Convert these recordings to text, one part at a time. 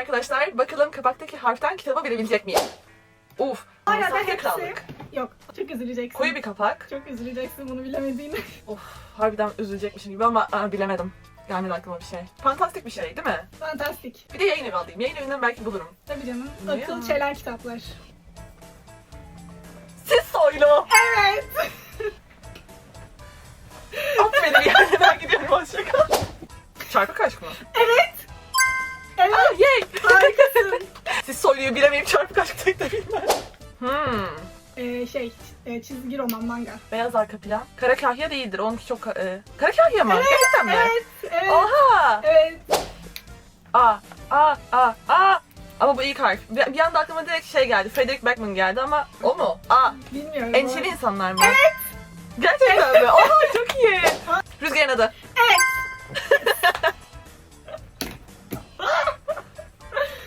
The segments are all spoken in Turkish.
arkadaşlar. Bakalım kapaktaki harften kitabı bilebilecek miyim? Uf. Hala da hepsi. Yok. Çok üzüleceksin. Koyu bir kapak. Çok üzüleceksin bunu bilemediğine. Of. Harbiden üzülecekmişim gibi ama aa, bilemedim. Gelmedi aklıma bir şey. Fantastik bir şey değil mi? Fantastik. Bir de yayın evi alayım. Yayın evinden belki bulurum. Tabii canım. Ne Akıl ya? çelen kitaplar. Siz soylu. Evet. Bir yerine ben gidiyorum. Hoşçakal. Çarpı kaç mı? Evet. Siz soyluyu bilemeyip çarpı kaç tek de bilmem. Hmm. Ee, şey, e, çizgi roman manga. Beyaz arka plan. Kara kahya değildir. Onunki çok... ka- E, kara kahya mı? Gerçekten mi? Evet. Evet. Oha! Evet. A, A, A, A. Ama bu ilk harf. Bir, bir anda aklıma direkt şey geldi. Frederick Backman geldi ama o mu? A. Bilmiyorum. Endişeli insanlar mı? Evet. Gerçekten mi? Oha çok iyi. Rüzgarın adı. Evet.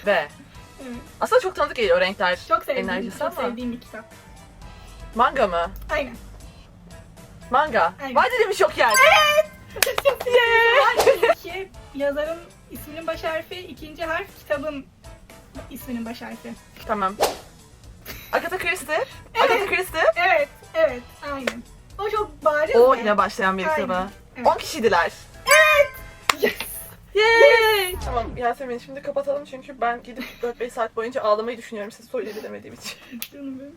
Aslında çok tanıdık geliyor renkler. Çok sevdiğim, Enerjisi çok ama. sevdiğim bir kitap. Manga mı? Aynen. Manga. Aynen. Var dediğim çok yer. Çok Yeah. İki, yazarın isminin baş harfi, ikinci harf kitabın isminin baş harfi. Tamam. Agatha Christie. Agatha Christie. Evet, evet, aynen. O çok bariz O de. ile başlayan bir kitabı. evet. 10 kişiydiler. Yes. Yay! Tamam Yasemin şimdi kapatalım çünkü ben gidip 4-5 saat boyunca ağlamayı düşünüyorum siz soyları demediğim için. Canım benim.